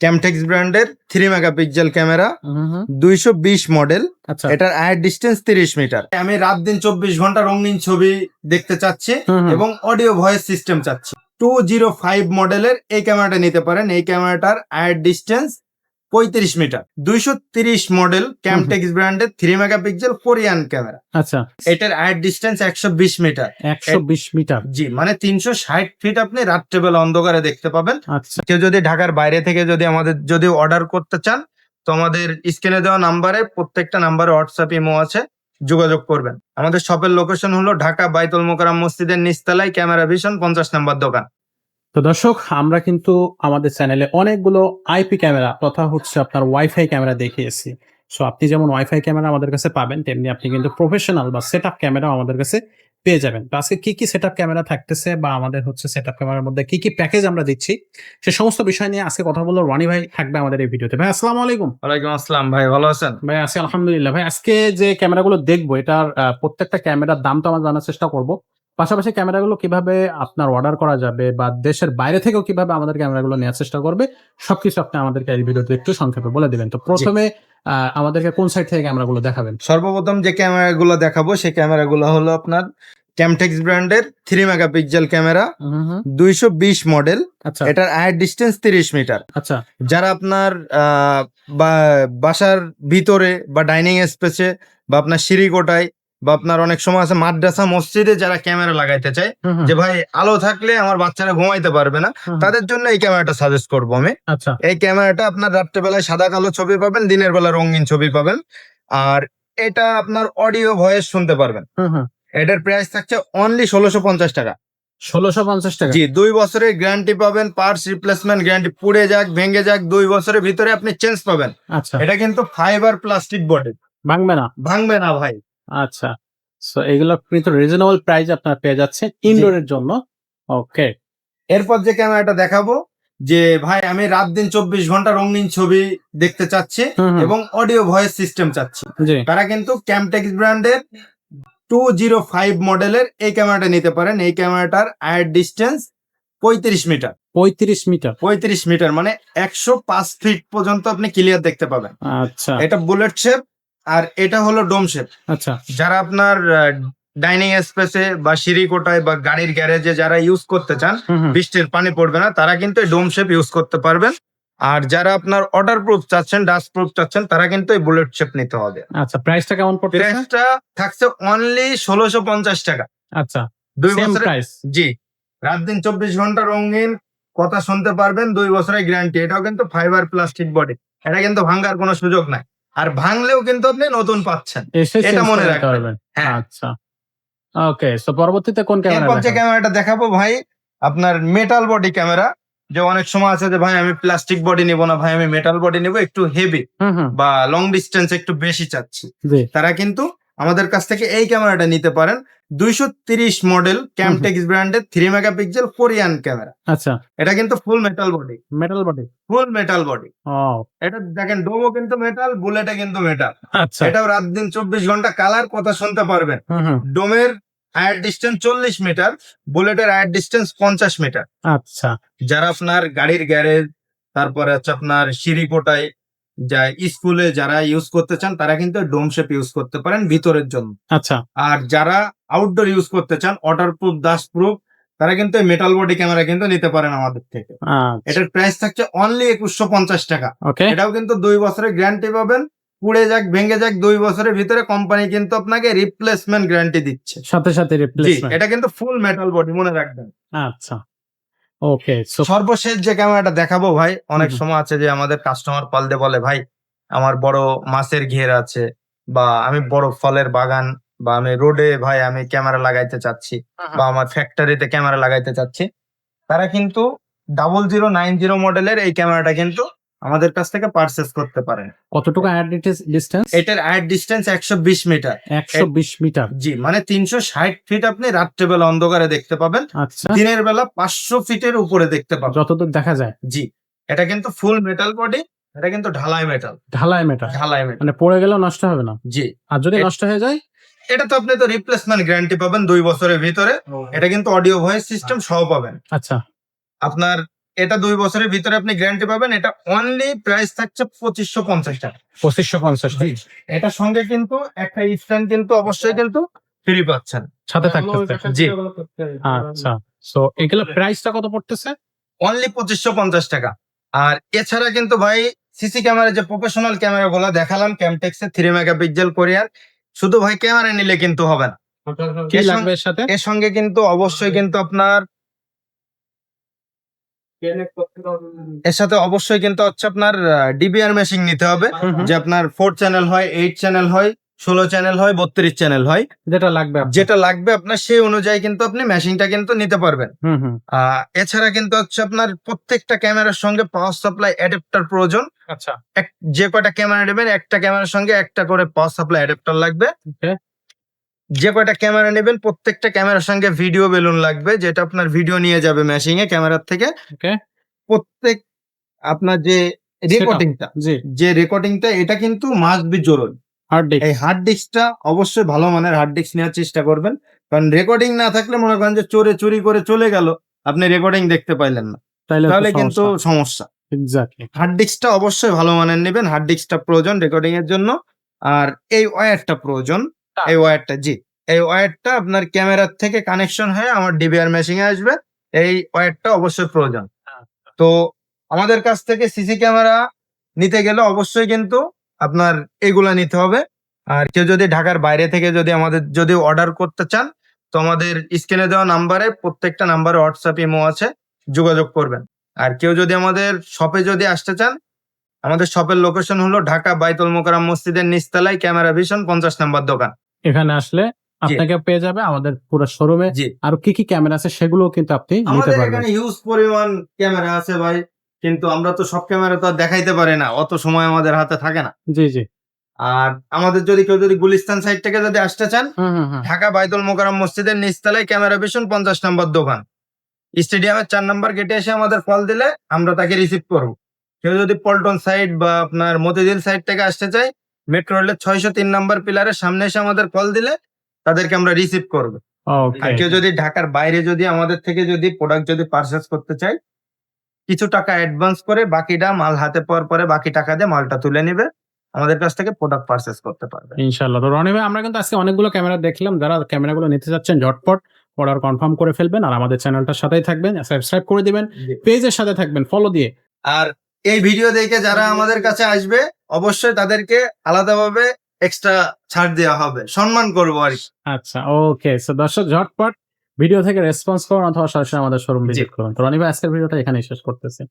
ক্যামটেক্স ব্র্যান্ডের three megapixel camera দুইশো বিশ মডেল আচ্ছা। এটার আয় ডিস্টেন্স তিরিশ মিটার আমি রাত দিন চব্বিশ ঘণ্টা রঙিন ছবি দেখতে চাচ্ছি হুম। এবং অডিও ভয়েস সিস্টেম চাচ্ছি। টু জিরো ফাইভ মডেলের এই ক্যামেরাটা নিতে পারেন। এই ক্যামেরাটার আয় ডিস্টেন্স পঁয়ত্রিশ মিটার। দুইশো তিরিশ মডেল ক্যামটেক্স ব্র্যান্ডের থ্রি মেগাপিক্সেল কোরিয়ান ক্যামেরা আচ্ছা। এটার আয়ার ডিস্টেন্স একশো বিশ মিটার। একশো বিশ মিটার। জি মানে তিনশো ষাট ফিট আপনি রাত্রেবেলা অন্ধকারে দেখতে পাবেন। আচ্ছা। কেউ যদি ঢাকার বাইরে থেকে যদি আমাদের যদি অর্ডার করতে চান তো আমাদের স্ক্রিনে দেওয়া নাম্বারে প্রত্যেকটা নাম্বারে হোয়াটসঅ্যাপ ইমো আছে যোগাযোগ করবেন। আমাদের শপের লোকেশন হলো ঢাকা বাইতুল মোকারাম মসজিদের নিচতলায় ক্যামেরা ভিশন পঞ্চাশ নাম্বার দোকান। তো দর্শক আমরা কিন্তু আমাদের চ্যানেলে অনেকগুলো আইপি ক্যামেরা তথা হচ্ছে আপনার ওয়াইফাই ক্যামেরা দেখিয়েছি। সো আপনি যেমন ওয়াইফাই ক্যামেরা আমাদের কাছে পাবেন তেমনি আপনি কিন্তু প্রফেশনাল বা সেট আপ ক্যামেরা আমাদের কাছে পেয়ে যাবেন। তো আজকে কি কি সেট আপ ক্যামেরা থাকতেছে বা আমাদের হচ্ছে সেট আপ ক্যামেরার মধ্যে কি কি প্যাকেজ আমরা দিচ্ছি সে সমস্ত বিষয় নিয়ে আজকে কথা বলব। রানি ভাই থাকবে আমাদের এই ভিডিওতে। ভাই আসসালামু আলাইকুম। ওয়ালাইকুম আসসালাম ভাই ভালো আছেন? ভাই আছি আলহামদুলিল্লাহ। ভাই আজকে যে ক্যামেরাগুলো দেখব এটার প্রত্যেকটা ক্যামেরার দাম তো আমরা জানার চেষ্টা করব। পাশাপাশি ক্যামেরাগুলো কীভাবে আপনার অর্ডার করা যাবে বা দেশের বাইরে থেকেও কীভাবে আমাদের ক্যামেরাগুলো নেওয়ার চেষ্টা করবে সবকিছু আপনি আমাদেরকে এই ভিডিওতে একটু সংক্ষেপে বলে দিবেন। তো প্রথমে আমাদেরকে কোন সাইড থেকে ক্যামেরাগুলো দেখাবেন? সর্বপ্রথম যে ক্যামেরাগুলো দেখাবো সেই ক্যামেরাগুলো হলো আপনার ক্যামটেক্স ব্র্যান্ডের থ্রি মেগাপিক্সেল ক্যামেরা দুইশো বিশ মডেল আচ্ছা। এটার আয়ার ডিস্টেন্স তিরিশ মিটার আচ্ছা। যারা আপনার বা- বাসার ভিতরে বা ডাইনিং স্পেসে বা আপনার সিঁড়িকোটায় বা আপনার অনেক সময় আছে মাদ্রাসা মসজিদে যারা ক্যামেরা লাগাইতে চায় যে ভাই আলো থাকলে আমার বাচ্চারা ঘুমাইতে পারবে না তাদের জন্য এই ক্যামেরাটা সাজেস্ট করব আমি। আচ্ছা। এই ক্যামেরাটা আপনার রাত্রেবেলায় সাদা কালো ছবি পাবেন দিনের বেলা রঙিন ছবি পাবেন। আর এটা আপনার অডিও ভয়েস শুনতে পারবেন। এটার প্রাইস থাকছে অনলি ষোলোশো পঞ্চাশ টাকা। ষোলোশো পঞ্চাশ টাকা? জি দুই বছরের গ্যারান্টি পাবেন পার্টস রিপ্লেসমেন্ট গ্যারান্টি পুড়ে যাক ভেঙে যাক দুই বছরের ভিতরে আপনি চেঞ্জ পাবেন। আচ্ছা। এটা কিন্তু ফাইবার প্লাস্টিক বডি ভাঙবে না? ভাঙবে না ভাই। আচ্ছা। সো এগুলো কিন্তু রিজনেবল প্রাইস আপনার পেয়ে যাচ্ছেন ইনডোরের জন্য। ওকে এরপর যে ক্যামেরাটা দেখাবো যে ভাই আমি রাত দিন চব্বিশ ঘণ্টা রঙিন ছবি দেখতে চাচ্ছি এবং অডিও ভয়েস সিস্টেম চাচ্ছি। তারা কিন্তু ক্যামটেক্স ব্র্যান্ডের টু জিরো ফাইভ মডেলের এই ক্যামেরাটা নিতে পারেন। এই ক্যামেরাটার আয়ার ডিস্টেন্স পঁয়ত্রিশ মিটার পঁয়ত্রিশ মিটার পঁয়ত্রিশ মিটার মানে একশো পাঁচ ফিট পর্যন্ত আপনি ক্লিয়ার দেখতে পাবেন। আচ্ছা। এটা বুলেট শেপ আর এটা হলো ডোম শেপ। আচ্ছা। যারা আপনার ডাইনিং স্পেসে বা সিঁড়ি কোটায় বা গাড়ির গ্যারেজে যারা ইউজ করতে চান বৃষ্টির পানি পড়বে না তারা কিন্তু এই ডোম শেপ ইউজ করতে পারবেন। আর যারা আপনার অর্ডার প্রুফ চাচ্ছেন ডাস্ট প্রুফ চাচ্ছেন তারা কিন্তু এই বুলেট শেপ নিতে হবে। আচ্ছা প্রাইসটা কেমন পড়তেছে? প্রাইসটা থাকছে অনলি ষোলোশো পঞ্চাশ টাকা। আচ্ছা দুই প্রাইস জি। রাত দিন চব্বিশ ঘণ্টা রঙিন কথা শুনতে পারবেন দুই বছরের গ্যারান্টি এটাও কিন্তু ফাইবার প্লাস্টিক বডি এটা কিন্তু ভাঙার কোনো সুযোগ নাই। আর ভাঙলেও কিন্তু আপনি নতুন পাচ্ছেন। এটা মনে রাখবেন। হ্যাঁ। আচ্ছা। ওকে সো পরবর্তীতে কোন ক্যামেরা যে ক্যামেরাটা দেখাবো ভাই আপনার মেটাল বডি ক্যামেরা যে অনেক সময় আছে যে ভাই আমি প্লাস্টিক বডি নিব না ভাই আমি মেটাল বডি নিব একটু হেভি বা লং ডিস্টেন্স একটু বেশি চাচ্ছি। তারা কিন্তু আমাদের কাছ থেকে এই ক্যামেরাটা নিতে পারেন। দুইশো তিরিশ মডেল ক্যামটেক্স ব্র্যান্ডের থ্রি মেগাপিক্সেল কোরিয়ান ক্যামেরা আচ্ছা। এটা কিন্তু full metal body metal body full metal body এটা দেখেন ডোমো কিন্তু মেটাল বুলেটে কিন্তু মেটাল আচ্ছা। এটাও রাত দিন চব্বিশ ঘণ্টা কালার কথা শুনতে পারবেন। ডোমের আয়ার ডিস্টেন্স চল্লিশ মিটার বুলেটের আয়ার ডিস্টেন্স পঞ্চাশ মিটার আচ্ছা। যারা আপনার গাড়ির গ্যারেজ তারপরে হচ্ছে আপনার সিঁড়ি কোটায় যা স্কুলে যারা ইউজ করতে চান তারা কিন্তু ডোম শেপ ইউজ করতে পারেন ভিতরের জন্য। আচ্ছা। আর যারা আউটডোর ইউজ করতে চান ওয়াটার প্রুফ ডাস্ট প্রুফ তারা কিন্তু মেটাল বডি ক্যামেরা কিন্তু নিতে পারেন আমাদের থেকে। এটার প্রাইস থাকছে অনলি একুশশো পঞ্চাশ টাকা। এটাও কিন্তু দুই বছরের গ্যারান্টি পাবেন। পুড়ে যাক ভেঙে যাক দুই বছরের ভিতরে কোম্পানি কিন্তু আপনাকে রিপ্লেসমেন্ট গ্যারান্টি দিচ্ছে। সাথে সাথে রিপ্লেসমেন্ট এটা কিন্তু ফুল মেটাল বডি মনে রাখবেন। আচ্ছা। ওকে সর্বশেষ যে ক্যামেরাটা দেখাবো ভাই অনেক সময় আছে যে আমাদের কাস্টমার পালতে বলে ভাই আমার বড় মাছের ঘের আছে বা আমি বড় ফলের বাগান বা আমি রোডে ভাই আমি ক্যামেরা লাগাইতে চাচ্ছি বা আমার ফ্যাক্টরিতে ক্যামেরা লাগাইতে চাচ্ছি। তারা কিন্তু ডাবল জিরো নাইন জিরো মডেলের এই ক্যামেরাটা কিন্তু আমাদের কাছ থেকে পারচেস করতে পারেন। কতটুকু অ্যাড ডিস্টেন্স এটার আয়ার ডিস্টেন্স একশো বিশ মিটার একশো বিশ মিটার জি মানে তিনশো ষাট ফিট আপনি রাত্রেবেলা অন্ধকারে দেখতে পাবেন। আচ্ছা। দিনের বেলা পাঁচশো ফিটের উপরে দেখতে পাবেন। যতদূর দেখা যায়। জি এটা কিন্তু ফুল মেটাল বডি এটা কিন্তু ঢালাই মেটাল ঢালাই মেটাল ঢালাই মেটাল মানে পড়ে গেলেও নষ্ট হবে না? জি। আর যদি নষ্ট হয়ে যায়? এটা তো আপনি তো রিপ্লেসমেন্ট গ্যারান্টি পাবেন দুই বছরের ভিতরে। এটা কিন্তু অডিও ভয়েস সিস্টেম সহ পাবেন। আচ্ছা। আপনার এটা দুই বছরের ভিতরে আপনি গ্যারান্টি পাবেন এটা অনলি প্রাইস থাকছে পঁচিশশো পঞ্চাশ টাকা। পঁচিশশো পঞ্চাশ এটার সঙ্গে কিন্তু একটা স্ট্যান্ড কিন্তু অবশ্যই কিন্তু ফ্রি পাচ্ছেন। সাথে থাকতেছে জি। আচ্ছা সো এগুলো প্রাইসটা কত পড়তেছে? অনলি পঁচিশশো পঞ্চাশ টাকা। আর এছাড়া কিন্তু ভাই সিসি ক্যামেরা যে প্রফেশনাল ক্যামেরা গুলো দেখালাম ক্যামটেক্স এর থ্রি মেগাপিক্সেল কোরিয়ার শুধু ভাই ক্যামেরা নিলে কিন্তু হবে না। কি এর এর সাথে? এর সঙ্গে কিন্তু অবশ্যই কিন্তু আপনার এর সাথে অবশ্যই কিন্তু হচ্ছে আপনার ডিবিআর মেশিন নিতে হবে হুম হুম। যে আপনার ফোর চ্যানেল হয় এইট চ্যানেল হয় ষোলো চ্যানেল হয় বত্রিশ চ্যানেল হয়। যেটা লাগবে যেটা লাগবে আপনার সেই অনুযায়ী কিন্তু আপনি মেশিনটা কিন্তু নিতে পারবেন। হুম হুম। আহ, এছাড়া কিন্তু হচ্ছে আপনার প্রত্যেকটা ক্যামেরার সঙ্গে পাওয়ার সাপ্লাই অ্যাডাপ্টার প্রয়োজন। আচ্ছা। যে কয়টা ক্যামেরা নেবেন একটা ক্যামেরার সঙ্গে একটা করে পাওয়ার সাপ্লাই অ্যাডাপ্টার লাগবে. যে কয়টা ক্যামেরা নেবেন প্রত্যেকটা ক্যামেরার সঙ্গে ভিডিও বেলুন লাগবে যেটা আপনার ভিডিও নিয়ে যাবে মেশিং এ ক্যামেরার থেকে. প্রত্যেক আপনার যে রেকর্ডিংটা যে রেকর্ডিংটা এটা কিন্তু মাস্ট বি জরুরি। হার্ড ডিস্ক এই হার্ড ডিস্কটা অবশ্যই ভালো মানের হার্ড ডিস্ক নেওয়ার চেষ্টা করবেন। কারণ রেকর্ডিং না থাকলে মনে করেন যে চোরে চুরি করে চলে গেল আপনি রেকর্ডিং দেখতে পাইলেন না। তাহলে কিন্তু সমস্যা। এক্স্যাক্টলি হার্ড ডিস্কটা অবশ্যই ভালো মানের নেবেন। হার্ড ডিস্কটা প্রয়োজন রেকর্ডিং এর জন্য। আর এই ওয়্যারটা প্রয়োজন। এই ওয়্যারটা জি। এই ওয়্যারটা আপনার ক্যামেরার থেকে কানেকশন হয়ে আমার ডিবিআর মেশিনে আসবে। এই ওয়্যারটা অবশ্যই প্রয়োজন। হ্যাঁ। তো আমাদের কাছ থেকে সিসি ক্যামেরা নিতে গেলে অবশ্যই কিন্তু আপনার এগুলা নিতে হবে। আর কেউ যদি ঢাকার বাইরে থেকে যদি আমাদের যদি অর্ডার করতে চান তো আমাদের স্ক্রিনে দেওয়া নাম্বারে প্রত্যেকটা নাম্বারে হোয়াটসঅ্যাপ ইমো আছে যোগাযোগ করবেন। আর কেউ যদি আমাদের শপে যদি আসতে চান আমাদের শপের লোকেশন হলো ঢাকা বাইতুল মোকাররম মসজিদের নিচতলায় ক্যামেরা ভিশন পঞ্চাশ নাম্বার দোকান। এখানে আসলে আপনাকে পেয়ে যাবে আমাদের পুরো শোরুমে জি। আর কি কি ক্যামেরা আছে সেগুলো কিন্তু আপনি নিতে আমাদের পারবেন। এখানে হিউজ পরিমাণ ক্যামেরা আছে ভাই। কিন্তু আমরা তো সব ক্যামেরা তো আর দেখাইতে পারি না। অত সময় আমাদের হাতে থাকে না। জি জি। আর আমাদের যদি কেউ যদি গুলিস্তান সাইড থেকে যদি আসতে চান হুম হুম হুম। ঢাকা বাইতুল মোকাররম মসজিদের নিচতলায় ক্যামেরা ভিশন পঞ্চাশ নম্বর দোকান। স্টেডিয়ামের চার নম্বর গেটে এসে আমাদের কল দিলে আমরা তাকে রিসিভ করব। কেউ যদি পল্টন সাইড বা আপনার মতিঝিল সাইড থেকে আসতে চাই মেট্রো রেলের ছয়শো তিন নম্বর পিলারের সামনে এসে আমাদের কল দিলে তাদেরকে আমরা রিসিভ করব। আর কেউ যদি ঢাকার বাইরে যদি আমাদের থেকে যদি প্রোডাক্ট যদি পারচেস করতে চাই কিছু টাকা অ্যাডভান্স করে বাকিটা মাল হাতে পাওয়ার পরে বাকি টাকা দিয়ে মালটা তুলে নিবে আমাদের কাছ থেকে প্রোডাক্ট পারচেস করতে পারবে। ইনশাল্লাহ তো রনি ভাই আমরা কিন্তু আজকে অনেকগুলো ক্যামেরা দেখলাম। যারা ক্যামেরাগুলো নিতে যাচ্ছেন ঝটপট অর্ডার কনফার্ম করে ফেলবেন আর আমাদের চ্যানেলটার সাথেই থাকবেন। সাবস্ক্রাইব করে দিবেন পেজের সাথে থাকবেন ফলো দিয়ে। আর এই ভিডিও দেখে যারা আমাদের কাছে আসবে অবশ্যই তাদেরকে আলাদাভাবে এক্সট্রা ছাড় দেওয়া হবে। সম্মান করব আর কি। আচ্ছা ওকে সো দর্শক ঝটপট ভিডিও থেকে রেসপন্স করুন অথবা সরাসরি আমাদের শোরুম ভিজিট করুন। তো রনি ভাই আজকের ভিডিওটা এখানেই শেষ করতেছি।